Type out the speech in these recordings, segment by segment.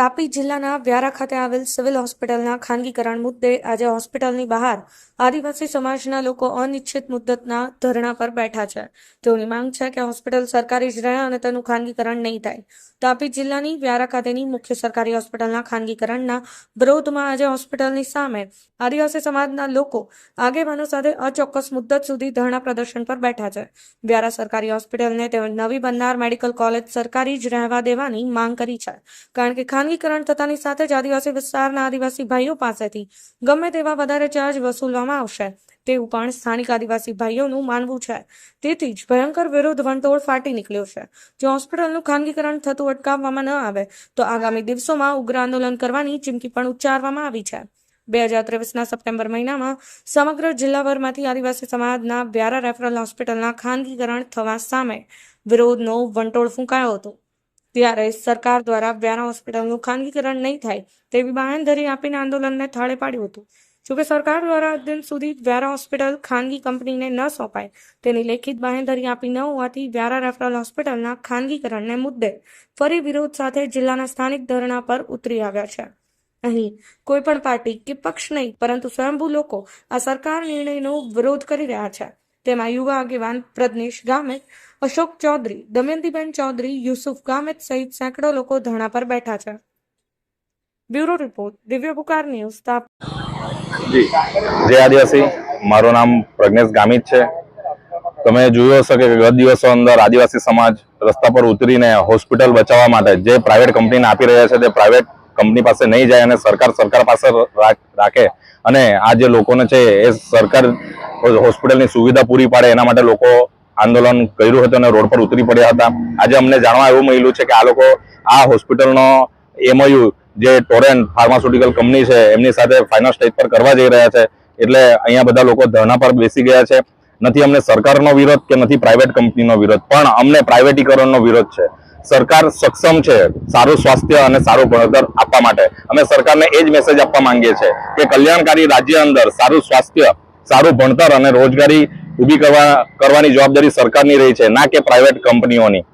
તાપી જિલ્લાના વ્યારા ખાતે આવેલ સિવિલ હોસ્પિટલના ખાનગીકરણ મુદ્દે આજે હોસ્પિટલની બહાર આદિવાસી સમાજના લોકો અનિશ્ચિત મુદ્દતના ધરણા પર બેઠા છે. તેઓની માંગ છે કે હોસ્પિટલ સરકારી જ રહે અને તેનું ખાનગીકરણ નહીં થાય. તાપી જિલ્લાની વ્યારા ખાતેની મુખ્ય સરકારી હોસ્પિટલના ખાનગીકરણના વિરોધમાં આજે હોસ્પિટલની સામે આદિવાસી સમાજના લોકો આગેવાનો સાથે અચોક્કસ મુદ્દત સુધી ધરણા પ્રદર્શન પર બેઠા છે. વ્યારા સરકારી હોસ્પિટલને તેમજ નવી બનનાર મેડિકલ કોલેજ સરકારી જ રહેવા દેવાની માંગ કરી છે. કારણ કે ખાનગીકરણ થતાની સાથે જ આદિવાસી વિસ્તારના આદિવાસી ભાઈઓ પાસેથી ગમે તેવા વધારે ચાર્જ વસૂલવામાં આવશે. તેવું પણ સ્થાનિક આદિવાસી ભાઈઓનું માનવું છે. તેથી જ ભયંકર વિરોધ વંટોળ ફાટી નીકળ્યો છે. જો હોસ્પિટલનું ખાનગીકરણ થતું અટકાવવામાં ન આવે, તો આગામી દિવસોમાં ઉગ્ર આંદોલન કરવાની ચીમકી પણ ઉચ્ચારવામાં આવી છે. બે હજાર ત્રેવીસના સપ્ટેમ્બર મહિનામાં સમગ્ર જિલ્લાભરમાંથી આદિવાસી સમાજના વ્યારા રેફરલ હોસ્પિટલના ખાનગીકરણ થવા સામે વિરોધનો વંટોળ ફૂંકાયો હતો. ત્યારે સરકાર દ્વારા વ્યારા હોસ્પિટલનું ખાનગીકરણ નહીં થાય તેવી બાંયધરી આપીને આંદોલનને થાળે પાડ્યું હતું. જોકે સરકાર દ્વારા દિન સુધી વ્યારા હોસ્પિટલ ખાનગી કંપનીને ન સોંપાય, તેની લેખિત બાંયધરી આપી ન હોવાથી વ્યારા રેફરલ હોસ્પિટલના ખાનગીકરણને મુદ્દે ફરી વિરોધ સાથે જિલ્લાના સ્થાનિક ધરણા પર ઉતરી આવ્યા છે. અહીં કોઈ પણ પાર્ટી કે પક્ષ નહીં, પરંતુ સ્વયંભૂ લોકો આ સરકાર નિર્ણયનો વિરોધ કરી રહ્યા છે. તેમાં યુવા આગેવાન પ્રજ્ઞેશ ગામેત અશોક ચૌધરી, દમયંતીબેન ચૌધરી, યુસુફ ગામેત સહિત સેંકડો લોકો ધરણા પર બેઠા છે. બ્યુરો રિપોર્ટ, દિવ્ય પુકાર ન્યૂઝ, તાપ જી. જય આદિવાસી. મારું નામ પ્રજ્ઞેશ ગામિત છે. તમે જોયું હશે કે ગત દિવસો અંદર આદિવાસી સમાજ રસ્તા પર ઉતરીને હોસ્પિટલ બચાવવા માટે જે પ્રાઇવેટ કંપનીને આપી રહ્યા છે તે પ્રાઇવેટ કંપની પાસે નહીં જાય અને સરકાર સરકાર પાસે રાખે. અને આ જે લોકોને છે એ સરકાર હોસ્પિટલની સુવિધા પૂરી પાડે એના માટે લોકો આંદોલન કર્યું હતું અને રોડ પર ઉતરી પડ્યા હતા. આજે અમને જાણવા એવું મળ્યું છે કે આ લોકો આ હોસ્પિટલનો એમઓયુ જે ટોરેન્ટ ફાર્માસ્યુટિકલ કંપની છે, એમની સાથે ફાઇનલ સ્ટેજ પર કરવા જઈ રહ્યા છે. એટલે અહીંયા બધા લોકો ધરણા પર બેસી ગયા છે. નથી અમને સરકારનો વિરોધ કે નથી પ્રાઇવેટ કંપનીનો વિરોધ, પણ અમને પ્રાઇવેટીકરણનો વિરોધ છે. સરકાર સક્ષમ છે સારું સ્વાસ્થ્ય અને સારું ભણતર આપવા માટે. અમે સરકારને એ જ મેસેજ આપવા માંગીએ છીએ કે કલ્યાણકારી રાજ્ય અંદર સારું સ્વાસ્થ્ય સારું ભણતર અને રોજગારી ઊભી કરવા કરવાની જવાબદારી સરકારની રહી છે, ના કે પ્રાઇવેટ કંપનીઓની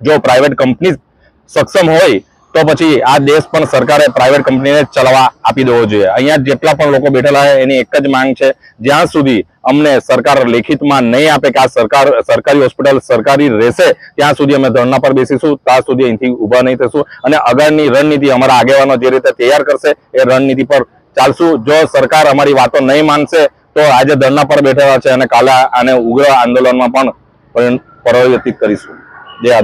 જો પ્રાઇવેટ કંપની સક્ષમ હોય, તો પછી આ દેશ પણ સરકારે પ્રાઇવેટ કંપનીને ચલાવવા આપી દેવો જોઈએ. અહીંયા જેટલા પણ લોકો બેઠેલા છે, એની એક જ માંગ છે, જ્યાં સુધી અમને સરકાર લેખિતમાં નહીં આપે કે આ સરકાર, સરકારી હોસ્પિટલ સરકારી રહેશે, ત્યાં સુધી અમે ધરણા પર બેસીશું, ત્યાં સુધી અહીંથી ઊભા નહીં થશું. અને આગળની રણનીતિ અમારા આગેવાનો જે રીતે તૈયાર કરશે, એ રણનીતિ પર ચાલશું. જો સરકાર અમારી વાતો નહીં માનશે તો આજે ધરના પર બેઠેલા છે અને કાલે આને ઉગ્ર આંદોલનમાં પણ પરિવર્તિત કરીશું. જય